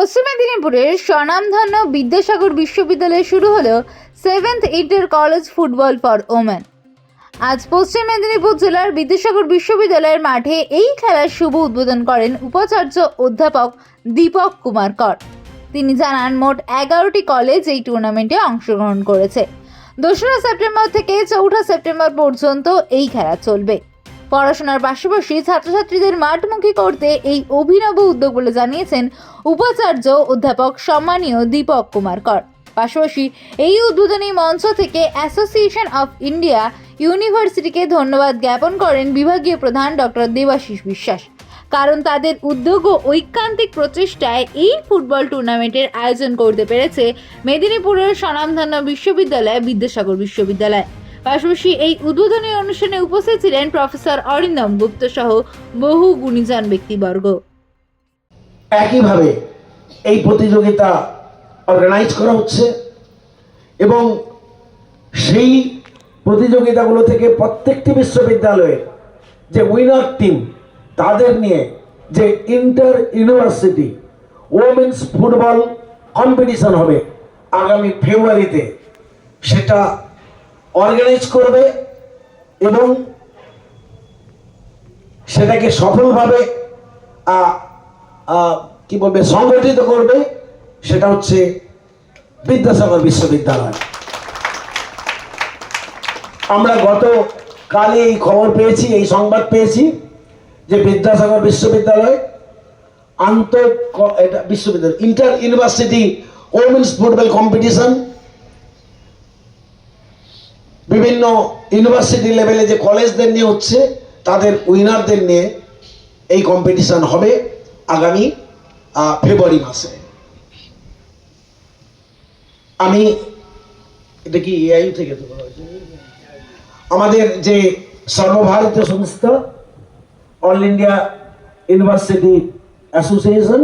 পশ্চিম মেদিনীপুরের স্বনামধন্য বিদ্যাসাগর বিশ্ববিদ্যালয়ে শুরু হলো seventh inter college football for women আজ পশ্চিম মেদিনীপুর জেলার বিদ্যাসাগর বিশ্ববিদ্যালয়ের মাঠে এই খেলার শুভ উদ্বোধন করেন উপাচার্য অধ্যাপক দীপক কুমার কর। তিনি জানান, মোট এগারোটি কলেজ এই টুর্নামেন্টে অংশগ্রহণ করেছে। দোসরা সেপ্টেম্বর থেকে চৌঠা সেপ্টেম্বর পর্যন্ত এই খেলা চলবে। পড়াশোনার পাশাপাশি ছাত্রছাত্রীদের মাঠমুখী করতে এই অভিনব উদ্যোগ বলে জানিয়েছেন উপাচার্য অধ্যাপক সম্মানীয় দীপক কুমার কর। পাশাপাশি এই উদ্বোধনী মঞ্চ থেকে অ্যাসোসিয়েশন অফ ইন্ডিয়া ইউনিভার্সিটিকে ধন্যবাদ জ্ঞাপন করেন বিভাগীয় প্রধান ডক্টর দেবাশিস বিশ্বাস। কারণ তাদের উদ্যোগ ও ঐকান্তিক প্রচেষ্টায় এই ফুটবল টুর্নামেন্টের আয়োজন করতে পেরেছে মেদিনীপুরের স্বনামধন্য বিশ্ববিদ্যালয় বিদ্যাসাগর বিশ্ববিদ্যালয়। পাশাপাশি এই উদ্বোধনী অনুষ্ঠানে উপস্থিত ছিলেন প্রফেসর অরিন্দম গুপ্ত সহ বহু গুণীজন ব্যক্তিবর্গ। একইভাবে এই প্রতিযোগিতা অর্গানাইজ করা হচ্ছে এবং সেই প্রতিযোগিতাগুলো থেকে প্রত্যেকটি বিশ্ববিদ্যালয়ের যে উইনার টিম তাদের নিয়ে যে inter university women's football competition হবে আগামী ফেব্রুয়ারিতে, সেটা অর্গানাইজ করবে এবং সেটাকে সফলভাবে কি বলবে, সংগঠিত করবে, সেটা হচ্ছে বিদ্যাসাগর বিশ্ববিদ্যালয়। আমরা গত কালে এই খবর পেয়েছি, এই সংবাদ পেয়েছি যে বিদ্যাসাগর বিশ্ববিদ্যালয় আন্তঃ, এটা বিশ্ববিদ্যালয় inter university women's football competition বিভিন্ন ইউনিভার্সিটি লেভেলে যে কলেজদের নিয়ে হচ্ছে, তাদের উইনারদের নিয়ে এই কম্পিটিশান হবে আগামী ফেব্রুয়ারি মাসে। আমি, এটা কি এআই থেকে আমাদের যে সর্বভারতীয় সংস্থা অল ইন্ডিয়া ইউনিভার্সিটি অ্যাসোসিয়েশন